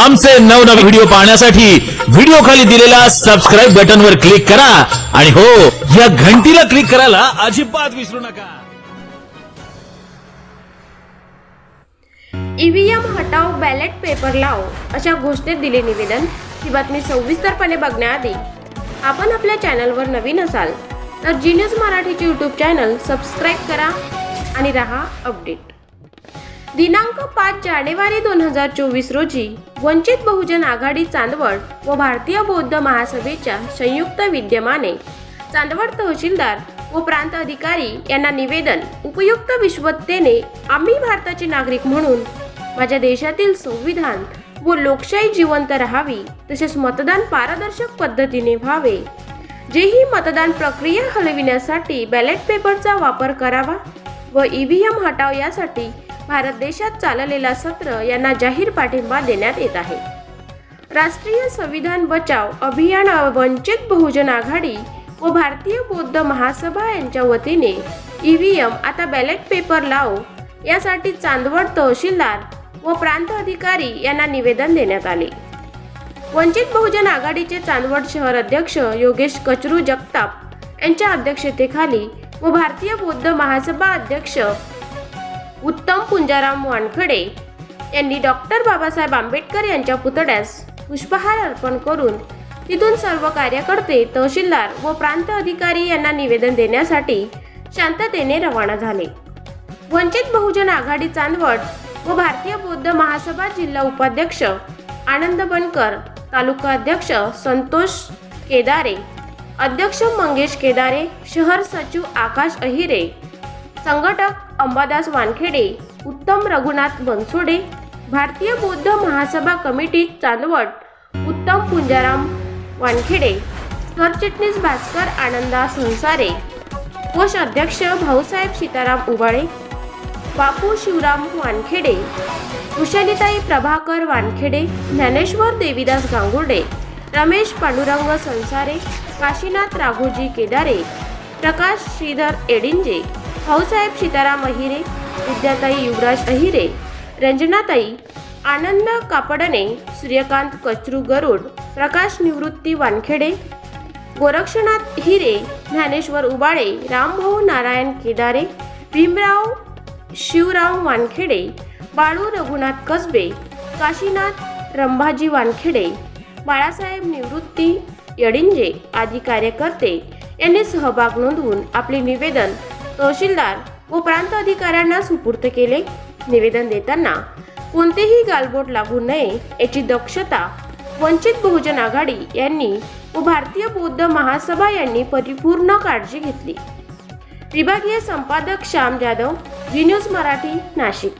आमचे नवनवे व्हिडिओ पाहण्यासाठी व्हिडिओ खाली दिलेल्या सबस्क्राईब बटनवर क्लिक करा. आणि हो या घंटीला क्लिक करायला अजिबात विसरू नका. ईव्हीएम हटाव बॅलेट पेपर लाव अशा घोषणेत दिले निवेदन ही बातमी सविस्तरपणे बघण्याआधी आपण आपल्या चॅनलवर नवीन असाल तर जिनियस मराठीचे यूट्यूब चॅनल सबस्क्राईब करा आणि रहा अपडेट दिनांक पाच जानेवारी दोन हजार चोवीस रोजी वंचित बहुजन आघाडी चांदवड व भारतीय बौद्ध महासभेच्या संयुक्त विद्यमाने चांदवड तहसीलदार व प्रांत अधिकारी यांना निवेदन उपयुक्त विश्वत्तेने आम्ही भारताचे नागरिक म्हणून माझ्या देशातील संविधान व लोकशाही जिवंत राहावी तसेच मतदान पारदर्शक पद्धतीने व्हावे. जेही मतदान प्रक्रिया हलविण्यासाठी बॅलेट पेपरचा वापर करावा व ईव्हीएम हटाव यासाठी भारत देशात चाललेला सत्र यांना जाहीर पाठिंबा देण्यात येत आहे. राष्ट्रीय संविधान बचाव अभियान वंचित बहुजन आघाडी व भारतीय बौद्ध महासभा यांच्या वतीने ईव्हीएम आता बॅलेट पेपर लाव यासाठी चांदवड तहसीलदार व प्रांत अधिकारी यांना निवेदन देण्यात आले. वंचित बहुजन आघाडीचे चांदवड शहर अध्यक्ष योगेश कचरू जगताप यांच्या अध्यक्षतेखाली व भारतीय बौद्ध महासभा अध्यक्ष उत्तम पुंजाराम वानखडे यांनी डॉक्टर बाबासाहेब आंबेडकर यांच्या पुतळ्यास पुष्पहार अर्पण करून तिथून सर्व कार्यकर्ते तहसीलदार व प्रांत अधिकारी यांना निवेदन देण्यासाठी शांततेने रवाना झाले. वंचित बहुजन आघाडी चांदवड व भारतीय बौद्ध महासभा जिल्हा उपाध्यक्ष आनंद बनकर तालुका अध्यक्ष संतोष केदारे अध्यक्ष मंगेश केदारे शहर सचिव आकाश अहिरे संघटक अंबादास वानखेडे उत्तम रघुनाथ बनसोडे भारतीय बौद्ध महासभा कमिटी चांदवड उत्तम पुंजाराम वानखेडे सरचिटणीस भास्कर आनंदा संसारे कोष अध्यक्ष भाऊसाहेब सीताराम उबाळे बापू शिवराम वानखेडे कुशलिताई प्रभाकर वानखेडे ज्ञानेश्वर देवीदास गांगुर्डे रमेश पांडुरंग संसारे काशीनाथ राघोजी केदारे प्रकाश श्रीधर एडिंजे भाऊसाहेब सीताराम अहिरे विद्याताई युवराज अहिरे रंजनाताई आनंद कापडणे सूर्यकांत कचरू गरुड प्रकाश निवृत्ती वानखेडे गोरक्षनाथ हिरे ज्ञानेश्वर उबाळे रामभाऊ नारायण केदारे भीमराव शिवराव वानखेडे बाळू रघुनाथ कसबे काशीनाथ रंभाजी वानखेडे बाळासाहेब निवृत्ती यडिंजे आदी कार्यकर्ते यांनी सहभाग नोंदवून आपले निवेदन तहसीलदार व प्रांत अधिकाऱ्यांना सुपूर्त केले. निवेदन देताना कोणतेही गालबोट लागू नये याची दक्षता वंचित बहुजन आघाडी यांनी व भारतीय बौद्ध महासभा यांनी परिपूर्ण काळजी घेतली. विभागीय संपादक श्याम जाधव व्ही न्यूज मराठी नाशिक.